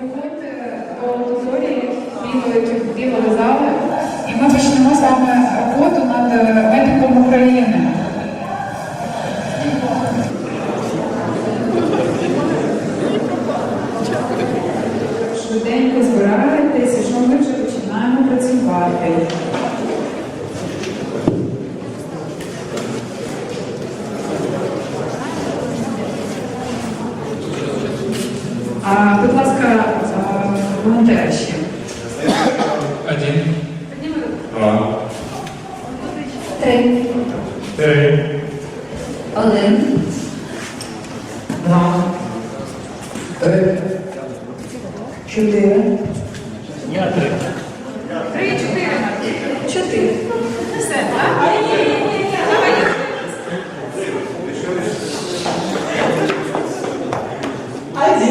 Приходьте до аудиторії білої зали, і ми почнемо вами роботу над медиком України. Будь ласка, а, волонтери ще. Один, два, Три, три, один, два, три, чотири. я три. Три, чотири. Чотири. Все, так? Сейчас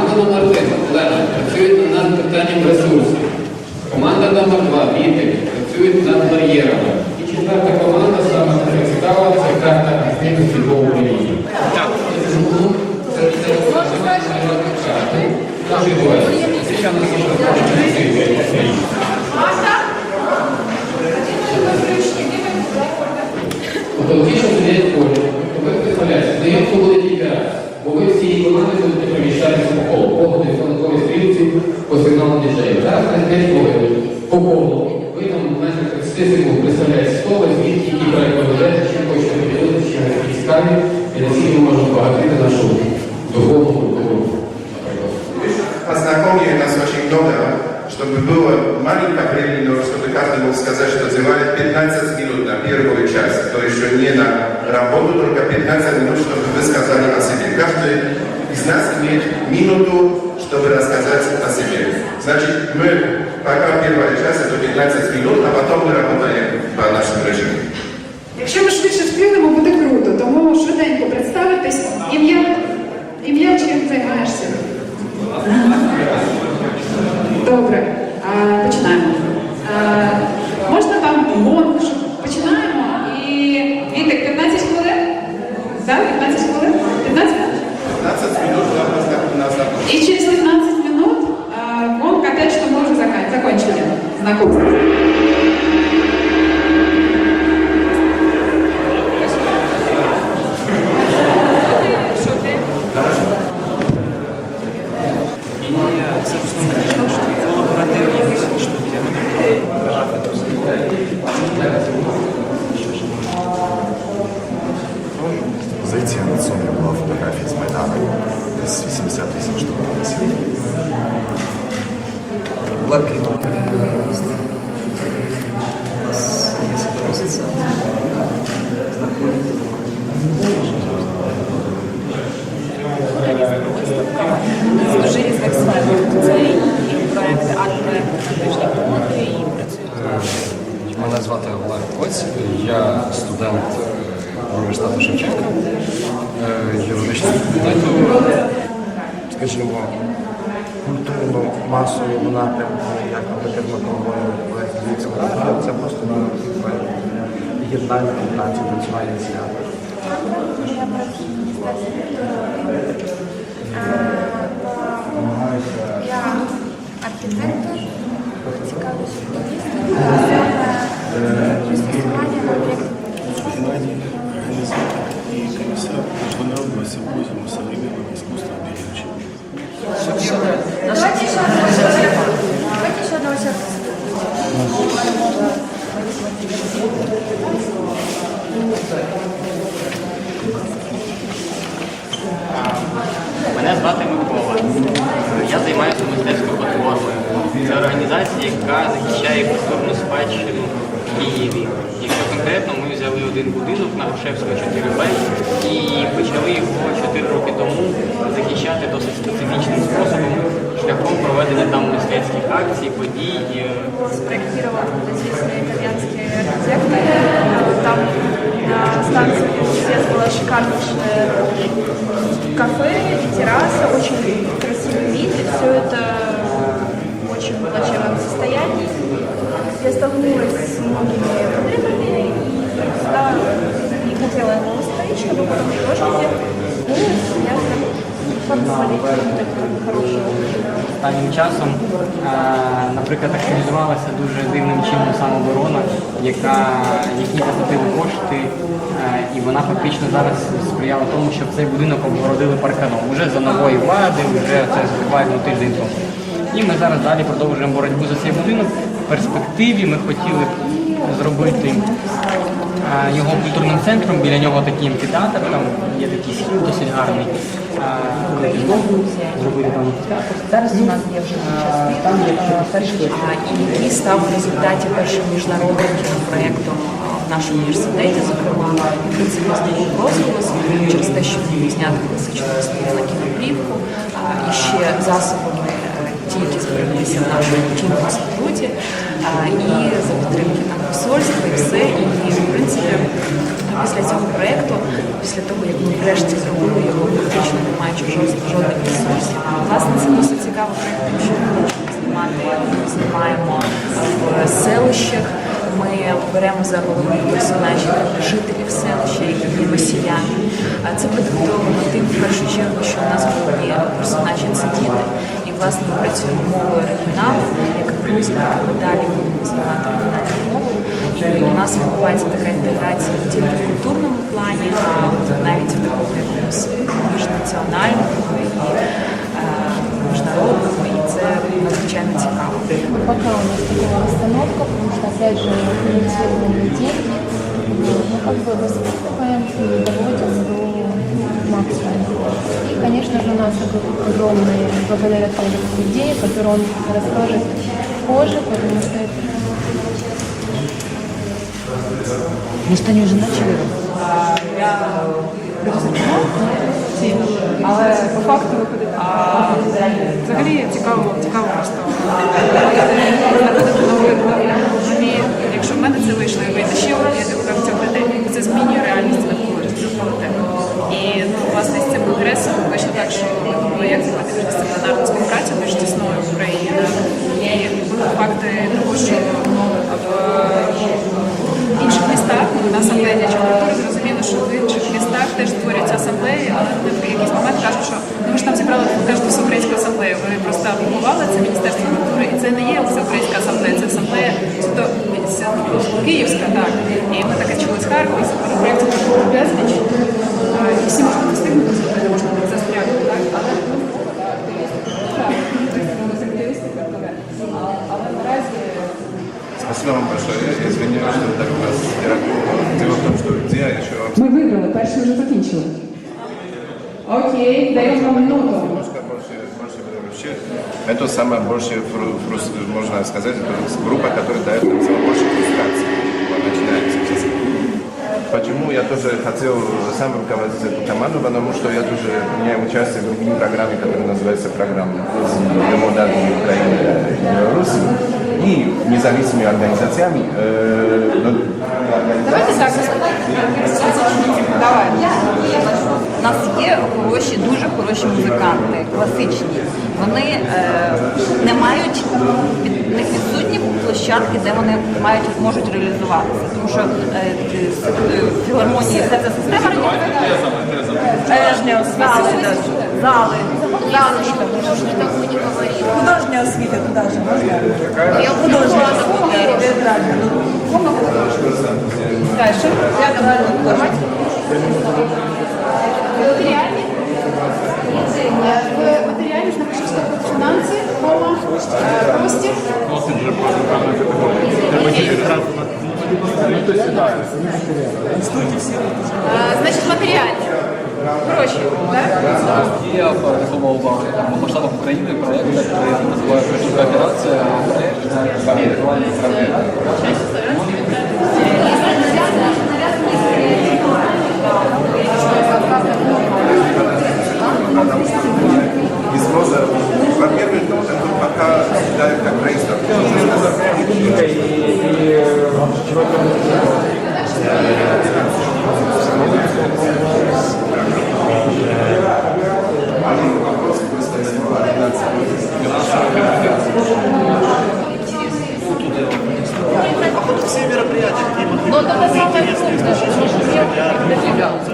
Команда номер 3 Олена, працюють над питанням ресурсів. Команда номер 2 Вітик, працюють над бар'єрами. І четверта команда, саме цікава, це карта активності по Україні. Ну, Це це карти команди будете приміщатися по колу. Погоди фонкові стрілці по сигналу діджею. Зараз на 5 хвилин по колу. Ви там в межах 30 секунд представляєте стол, звідки які проект проведете, чим хочете поділитися, чим ви цікаві, і наскільки ми можемо збагатити нашу духовну культуру. наприклад. Познакомили нас очень много, чтобы было маленько времени, но чтобы каждый мог сказать, что делали 15 минут на первую часть, то еще не на работу, только 15 минут, чтобы вы сказали о себе. Каждый из нас имеет минуту, чтобы рассказать о себе. Значит, мы пока первая часть это 15 минут, а потом мы работаем по нашему режиму. Якщо ми швидше встигнемо, буде круто. Тому швиденько представитись. Ім'я, ім'я чим займаєшся? Добре, а, починаємо. А, И через 15 минут э, он опять, что мы уже закончили знакомство. Позиція на цьому була фотографія з Майдану. Десь 88 штук висів. Блакитно. Дуже різних сфер. Це і проекти, арт-проекти фактичні роботи, і працюють. Мене звати Олег Коць, я студент е, університету Шевченка, е, юридичний факультету. Скажімо, культурно-масовому напрямку, як, наприклад, ми проводимо проєкт «Віксел це просто ну, проєкт єднання націй національних свят. Я архітектор, цікавлюся об'єкті. и комиссар Международного симпозиума современного искусства в Бельгии. Давайте ще одного человека. Давайте ще одного человека. Мене звати Микола. Я займаюся мистецькою платформою. Це організація, яка захищає культурну спадщину в Києві. Якщо конкретно, ми взяли один будинок на Грушевського 4Б і почали його 4 роки тому захищати досить шляхом проведення там мистецьких акцій, подій. эти свои итальянские архитекторы. Там на станции Свет было шикарнейшее кафе терраса, очень красивый вид, и все это в очень плачевном состоянии. Я столкнулась с многими проблемами и всегда не хотела его восстановить, чтобы потом художники. Ну, я Останнім часом, е, наприклад, активізувалася дуже дивним чином самооборона, яка які заплатили кошти, е, і вона фактично зараз сприяла тому, щоб цей будинок обгородили парканом. Уже за нової влади, вже це буквально тиждень тому. І ми зараз далі продовжуємо боротьбу за цей будинок. В перспективі ми хотіли б зробити його культурним центром, біля нього такий амфітеатр, там є такий схід досить гарний. Е, там амфітеатр. Зараз у нас є вже Там є став в результаті першим міжнародним кінопроєктом в нашому університеті, зокрема, і в принципі здобув розголос через те, що він був знятий класичну на кіноплівку, і ще засобами ті, які в нашому кіноінституті, а, і за підтримки там посольства і все. І в принципі, після цього проєкту, після того, як ми врешті зробили його практично не маючи жодних ресурсів, власне, це досить цікавий проєкт, тому що ми знімати, ми знімаємо в селищах. Ми беремо за головних персонажів жителів селища, які є росіяни. Це продиктовано тим, в першу чергу, що у нас головні персонажі це діти. Власне ми працюємо мовою оригіналу, як грузика, ми далі будемо знімати оригінальну мову. І у нас відбувається така інтеграція не тільки в культурному плані, а навіть в такому якомусь міжнаціональному і е, міжнародному. І це надзвичайно цікаво. Пока у нас такая расстановка, потому что, опять же, деньги. Ну, как бы нас огромные, благодаря тоже идеи, которые он расскажет позже, потому что это Может, они уже начали? Але по факту виходить. А взагалі цікаво, цікаво просто знаходити нові нові. Якщо в мене це вийшло і вийде ще один, я так цього людей, це змінює реальність навколо результати. І ну, власне з цим конгресом вийшло так, що ми думали, як зробити міждисциплінарну співпрацю між тісною да. І були факти того, що в інших містах на асамблеї діячої культури зрозуміло, що в інших містах теж створюються асамблеї, але в якийсь момент кажуть, що ну ви ж там зібрали кажуть, всеукраїнську асамблею. Ви просто апробували це Міністерство культури, і це не є всеукраїнська асамблея, це асамблея суто Київська, так. І ми таке чули з Харкова, такого безліч. А, І всі можна достигнути, зробити, можна так застрягти, так? Але ну, характеристика, але наразі Спасибо вам большое. Я извиняюсь, что так вас не Дело в том, что где я еще вам Ми виграли, перший вже закінчили. Окей, даємо вам минуту. немножко больше, больше вообще. Это самое больше, фру- фрус- можно сказать, это группа, которая дает нам самое больше фрустрации. Вот, начинается сейчас. Почему я тоже хотел сам руководить эту команду, потому что я тоже принимаю участие в другой программе, которая называется программа «Демодальной Украины и Беларуси» и независимыми организациями. э, но Давайте так. Давай. У нас є хороші, дуже хороші музиканти, класичні. Вони е, не мають них відсутні площадки, де вони мають можуть реалізуватися. Тому що е, е, філармонії це система Художня освіта, зали, залишка, художня освіта туди ж можна. Художня освіта. Дальше. Рядом формат. Матеріальні. В матеріалі ж напишіть, що тут фінанси, кома, е, простір. Е, Значить, матеріальні. Гроші, так? Є реформовували масштабах України проєкт, який називається «Швидка операція», проєкт рятування и сноса. Во-первых, это пока считают как рейсер. И, ну, и, и чего там? Вопрос просто из Походу все мероприятия, какие бы ты интересные, исключительно для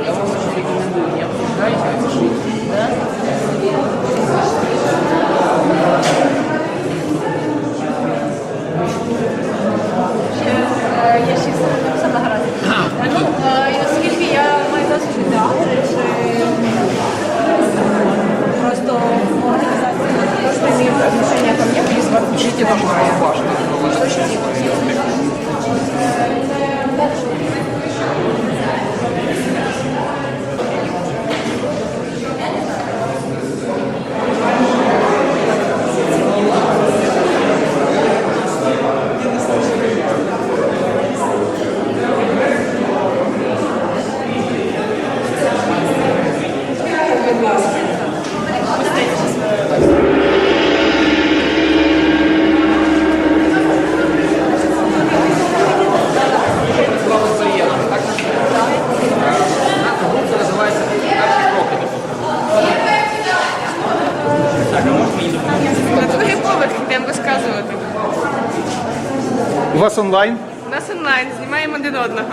У вас онлайн? У нас онлайн, знімаємо один одного.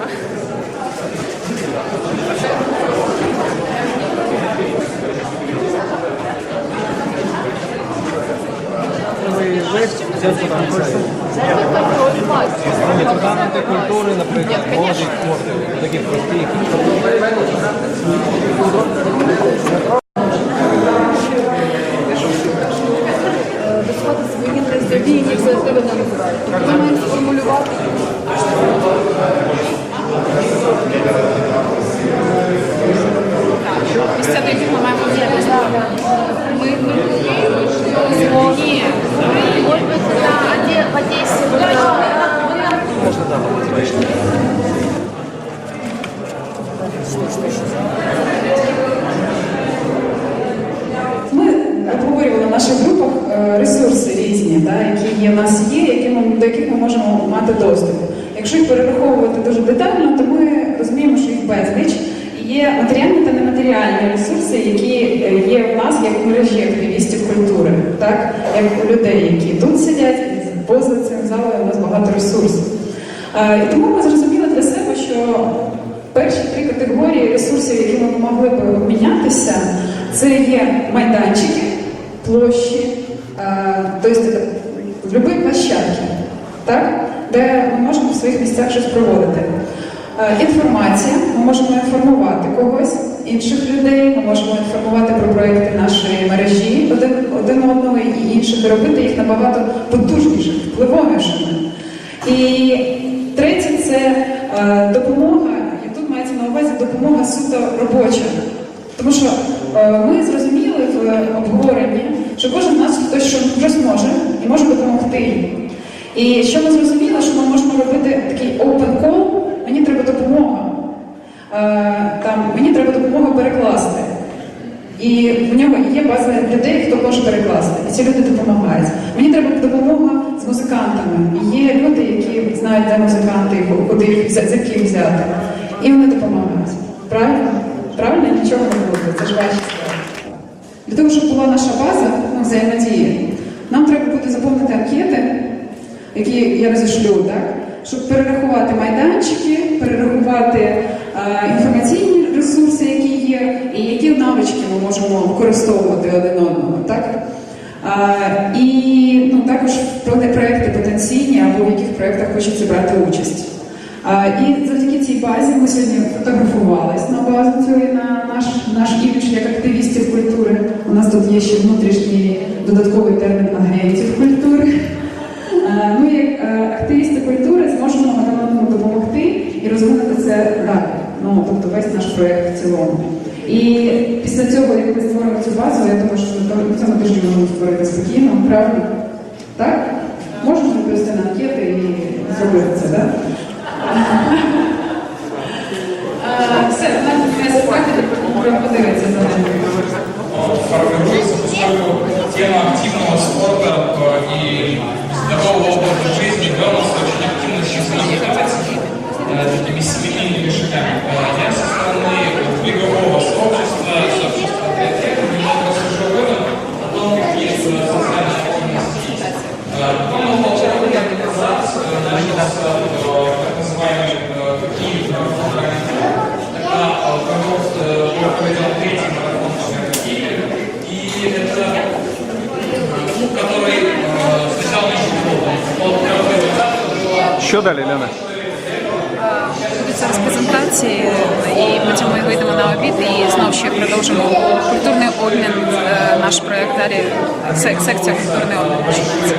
Департаменти культури, наприклад, молоді спорту, такі прості, які Дослати свої незадії, їх завжди не називають. Ми маємо сформулювати Місця, до яких ми маємо взяти. Ми, ми, ні. Може бути на в Одесі. Ми обговорювали в наших групах е, ресурси різні, да, які є в нас є, які ми, до яких ми можемо мати доступ. Якщо їх перераховувати дуже детально, то ми розуміємо, що їх безліч. Є матеріальні та нематеріальні ресурси, які е, є в нас як в мережі активістів культури, так як у людей, які тут сидять, і поза цим залом у нас багато ресурсів. Е, І тому ми зрозуміли для себе, що перші три категорії ресурсів, які ми могли б обмінятися, це є майданчики, площі, е, тобто любі площадки, так? де ми можемо в своїх місцях щось проводити. Е, Інформація, ми можемо інформувати когось, інших людей, ми можемо інформувати про проекти нашої мережі один, один одного і інших, робити їх набагато потужнішими, впливовішими. І третє це е, допомога, і тут мається на увазі допомога суто робоча. Тому що ми зрозуміли в обговоренні, що кожен з нас хтось що- щось може і може допомогти. І що ми зрозуміли, що ми можемо робити такий open call, мені треба допомога. Е, там, мені треба допомога перекласти. І в нього є база людей, хто може перекласти. І ці люди допомагають. Мені треба допомога з музикантами. І є люди, які знають, де музиканти, куди їх за ким взяти. І вони допомагають. Правильно? Правильно? Нічого не буде. Це ж ваші справи. Для того, щоб була наша база ну, взаємодії, нам треба буде заповнити анкети, які я розішлю, так? Щоб перерахувати майданчики, перерахувати е, інформаційні ресурси, які є, і які навички ми можемо використовувати один одного, так? Е, і ну, також про те проекти потенційні або в яких проєктах хочеться брати участь. Е, і завдяки цій базі ми сьогодні фотографувались на базу цього на наш, наш імідж як активістів культури. Тут є ще внутрішній додатковий термін агентів культури. Е, Ми, як е, активісти культури, зможемо одному допомогти і розвинути це далі. Ну, тобто весь наш проєкт в цілому. І після цього, як ми створимо цю базу, я думаю, що на цьому тижні можемо створити спокійно, правильно? Так? Можемо відповісти на анкети і зробити це, так? Е, Все, нам не забувайте подивитися за ним формируется, поскольку тема активного спорта э, и здорового образа жизни в нас очень активно сейчас развивается э, такими семейными Що далі, Лена? Будуть зараз презентації, і потім ми вийдемо на обід і знов ще продовжимо культурний обмін. Е, наш проєкт далі секція культурний обмін починається.